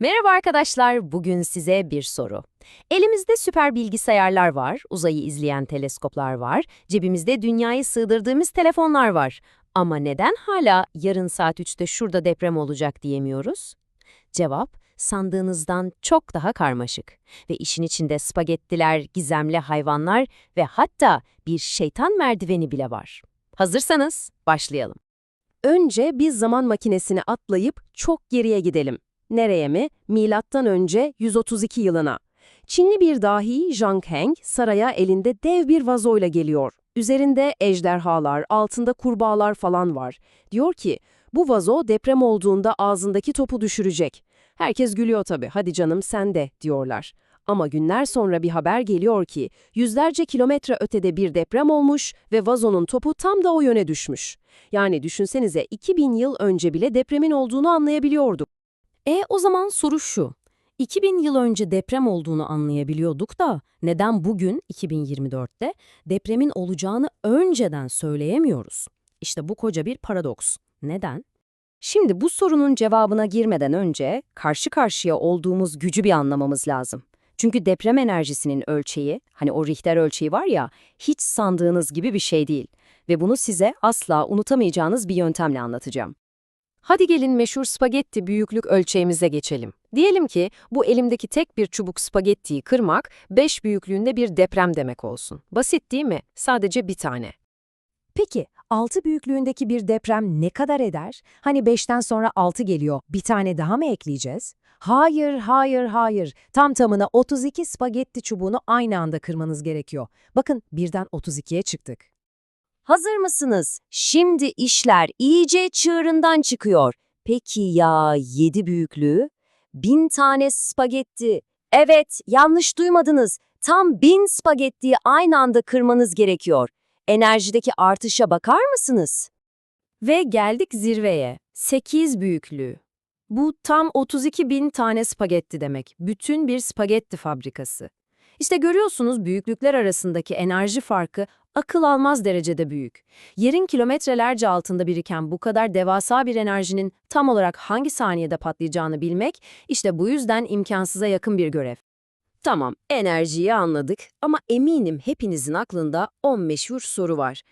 Merhaba arkadaşlar, bugün size bir soru. Elimizde süper bilgisayarlar var, uzayı izleyen teleskoplar var, cebimizde dünyayı sığdırdığımız telefonlar var. Ama neden hala yarın saat 3'te şurada deprem olacak diyemiyoruz? Cevap, sandığınızdan çok daha karmaşık. Ve işin içinde spagettiler, gizemli hayvanlar ve hatta bir şeytan merdiveni bile var. Hazırsanız başlayalım. Önce bir zaman makinesini atlayıp çok geriye gidelim. Nereye mi? Milattan önce 132 yılına. Çinli bir dahi Zhang Heng saraya elinde dev bir vazoyla geliyor. Üzerinde ejderhalar, altında kurbağalar falan var. Diyor ki, bu vazo deprem olduğunda ağzındaki topu düşürecek. Herkes gülüyor tabii, hadi canım sen de diyorlar. Ama günler sonra bir haber geliyor ki, yüzlerce kilometre ötede bir deprem olmuş ve vazonun topu tam da o yöne düşmüş. Yani düşünsenize 2000 yıl önce bile depremin olduğunu anlayabiliyorduk. E o zaman soru şu. 2000 yıl önce deprem olduğunu anlayabiliyorduk da neden bugün 2024'te depremin olacağını önceden söyleyemiyoruz? İşte bu koca bir paradoks. Neden? Şimdi bu sorunun cevabına girmeden önce karşı karşıya olduğumuz gücü bir anlamamız lazım. Çünkü deprem enerjisinin ölçeği, hani o Richter ölçeği var ya, hiç sandığınız gibi bir şey değil. Ve bunu size asla unutamayacağınız bir yöntemle anlatacağım. Hadi gelin meşhur spagetti büyüklük ölçeğimize geçelim. Diyelim ki bu elimdeki tek bir çubuk spagettiyi kırmak 5 büyüklüğünde bir deprem demek olsun. Basit değil mi? Sadece bir tane. Peki 6 büyüklüğündeki bir deprem ne kadar eder? Hani 5'ten sonra 6 geliyor, bir tane daha mı ekleyeceğiz? Hayır, hayır, hayır. Tam tamına 32 spagetti çubuğunu aynı anda kırmanız gerekiyor. Bakın birden 32'ye çıktık. Hazır mısınız? Şimdi işler iyice çığırından çıkıyor. Peki ya 7 büyüklüğü? Bin tane spagetti. Evet, yanlış duymadınız. Tam bin spagettiyi aynı anda kırmanız gerekiyor. Enerjideki artışa bakar mısınız? Ve geldik zirveye. 8 büyüklüğü. Bu tam 32 bin tane spagetti demek. Bütün bir spagetti fabrikası. İşte görüyorsunuz büyüklükler arasındaki enerji farkı akıl almaz derecede büyük. Yerin kilometrelerce altında biriken bu kadar devasa bir enerjinin tam olarak hangi saniyede patlayacağını bilmek, işte bu yüzden imkansıza yakın bir görev. Tamam, enerjiyi anladık ama eminim hepinizin aklında 10 meşhur soru var.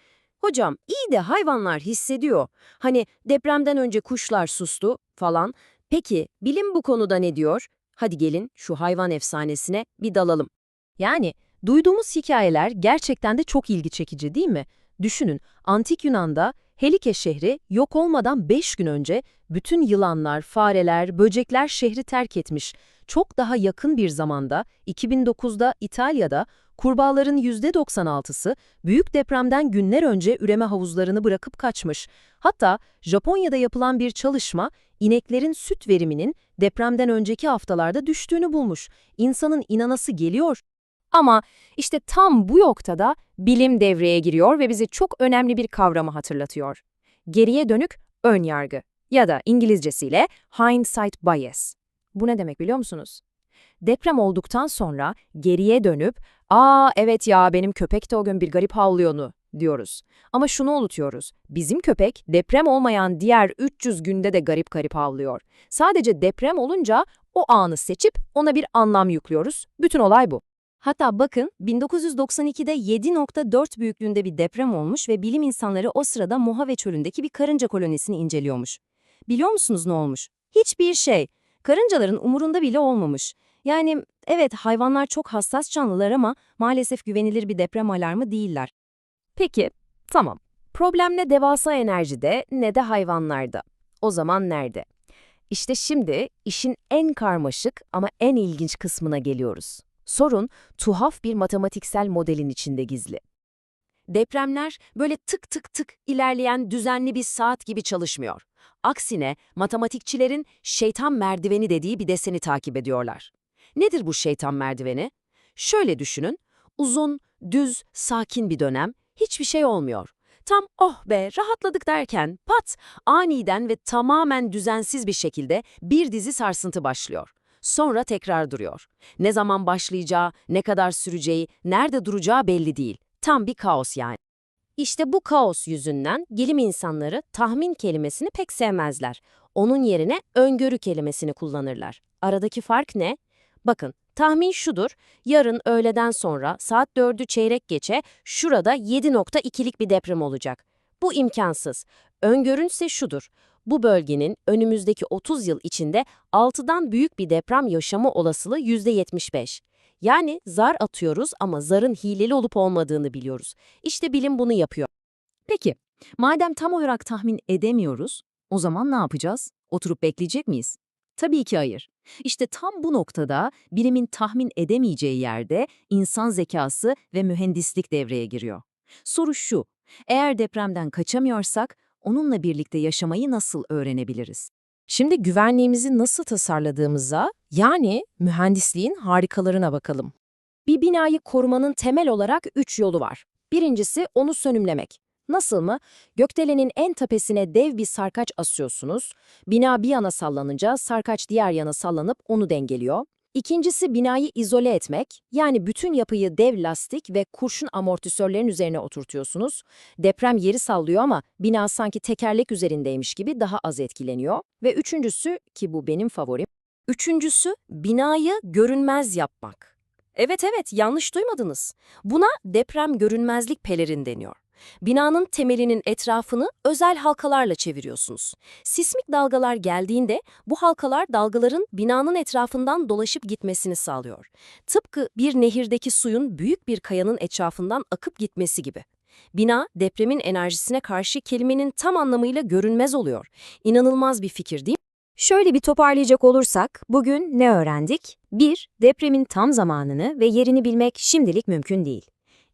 Hocam, iyi de hayvanlar hissediyor. Hani depremden önce kuşlar sustu falan. Peki, bilim bu konuda ne diyor? Hadi gelin şu hayvan efsanesine bir dalalım. Yani duyduğumuz hikayeler gerçekten de çok ilgi çekici değil mi? Düşünün, Antik Yunan'da Helike şehri yok olmadan 5 gün önce bütün yılanlar, fareler, böcekler şehri terk etmiş. Çok daha yakın bir zamanda 2009'da İtalya'da kurbağaların %96'sı büyük depremden günler önce üreme havuzlarını bırakıp kaçmış. Hatta Japonya'da yapılan bir çalışma ineklerin süt veriminin depremden önceki haftalarda düştüğünü bulmuş. İnsanın inanası geliyor. Ama işte tam bu noktada bilim devreye giriyor ve bize çok önemli bir kavramı hatırlatıyor. Geriye dönük ön yargı ya da İngilizcesiyle hindsight bias. Bu ne demek biliyor musunuz? Deprem olduktan sonra geriye dönüp ''Aa evet ya benim köpek de o gün bir garip havlıyordu.'' diyoruz. Ama şunu unutuyoruz. Bizim köpek deprem olmayan diğer 300 günde de garip garip havlıyor. Sadece deprem olunca o anı seçip ona bir anlam yüklüyoruz. Bütün olay bu. Hatta bakın 1992'de 7.4 büyüklüğünde bir deprem olmuş ve bilim insanları o sırada Mojave çölündeki bir karınca kolonisini inceliyormuş. Biliyor musunuz ne olmuş? Hiçbir şey. Karıncaların umurunda bile olmamış. Yani evet hayvanlar çok hassas canlılar ama maalesef güvenilir bir deprem alarmı değiller. Peki, tamam. Problem ne devasa enerjide ne de hayvanlarda. O zaman nerede? İşte şimdi işin en karmaşık ama en ilginç kısmına geliyoruz. Sorun tuhaf bir matematiksel modelin içinde gizli. Depremler böyle tık tık tık ilerleyen düzenli bir saat gibi çalışmıyor. Aksine matematikçilerin şeytan merdiveni dediği bir deseni takip ediyorlar. Nedir bu şeytan merdiveni? Şöyle düşünün, uzun, düz, sakin bir dönem, hiçbir şey olmuyor. Tam oh be rahatladık derken pat aniden ve tamamen düzensiz bir şekilde bir dizi sarsıntı başlıyor. Sonra tekrar duruyor. Ne zaman başlayacağı, ne kadar süreceği, nerede duracağı belli değil. Tam bir kaos yani. İşte bu kaos yüzünden bilim insanları tahmin kelimesini pek sevmezler. Onun yerine öngörü kelimesini kullanırlar. Aradaki fark ne? Bakın, tahmin şudur. Yarın öğleden sonra saat 4'ü çeyrek geçe şurada 7.2'lik bir deprem olacak. Bu imkansız. Öngörünse şudur. Bu bölgenin önümüzdeki 30 yıl içinde 6'dan büyük bir deprem yaşama olasılığı %75. Yani zar atıyoruz ama zarın hileli olup olmadığını biliyoruz. İşte bilim bunu yapıyor. Peki, madem tam olarak tahmin edemiyoruz, o zaman ne yapacağız? Oturup bekleyecek miyiz? Tabii ki hayır. İşte tam bu noktada bilimin tahmin edemeyeceği yerde insan zekası ve mühendislik devreye giriyor. Soru şu, eğer depremden kaçamıyorsak onunla birlikte yaşamayı nasıl öğrenebiliriz? Şimdi güvenliğimizi nasıl tasarladığımıza, yani mühendisliğin harikalarına bakalım. Bir binayı korumanın temel olarak üç yolu var. Birincisi onu sönümlemek. Nasıl mı? Gökdelenin en tepesine dev bir sarkaç asıyorsunuz. Bina bir yana sallanınca sarkaç diğer yana sallanıp onu dengeliyor. İkincisi binayı izole etmek, yani bütün yapıyı dev lastik ve kurşun amortisörlerin üzerine oturtuyorsunuz. Deprem yeri sallıyor ama bina sanki tekerlek üzerindeymiş gibi daha az etkileniyor. Ve üçüncüsü, ki bu benim favorim, üçüncüsü binayı görünmez yapmak. Evet evet yanlış duymadınız. Buna deprem görünmezlik pelerin deniyor. Binanın temelinin etrafını özel halkalarla çeviriyorsunuz. Sismik dalgalar geldiğinde bu halkalar dalgaların binanın etrafından dolaşıp gitmesini sağlıyor. Tıpkı bir nehirdeki suyun büyük bir kayanın etrafından akıp gitmesi gibi. Bina depremin enerjisine karşı kelimenin tam anlamıyla görünmez oluyor. İnanılmaz bir fikir değil mi? Şöyle bir toparlayacak olursak, bugün ne öğrendik? 1. Depremin tam zamanını ve yerini bilmek şimdilik mümkün değil.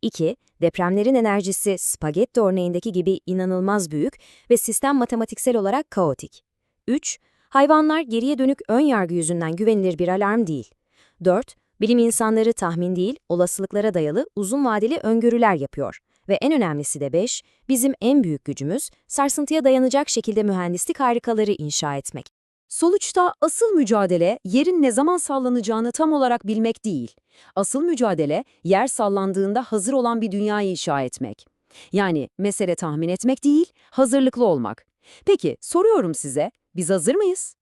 2. Depremlerin enerjisi spagetti örneğindeki gibi inanılmaz büyük ve sistem matematiksel olarak kaotik. 3. Hayvanlar geriye dönük ön yargı yüzünden güvenilir bir alarm değil. 4. Bilim insanları tahmin değil, olasılıklara dayalı uzun vadeli öngörüler yapıyor. Ve en önemlisi de 5. Bizim en büyük gücümüz sarsıntıya dayanacak şekilde mühendislik harikaları inşa etmek. Sonuçta asıl mücadele yerin ne zaman sallanacağını tam olarak bilmek değil. Asıl mücadele yer sallandığında hazır olan bir dünyayı inşa etmek. Yani mesele tahmin etmek değil, hazırlıklı olmak. Peki soruyorum size, biz hazır mıyız?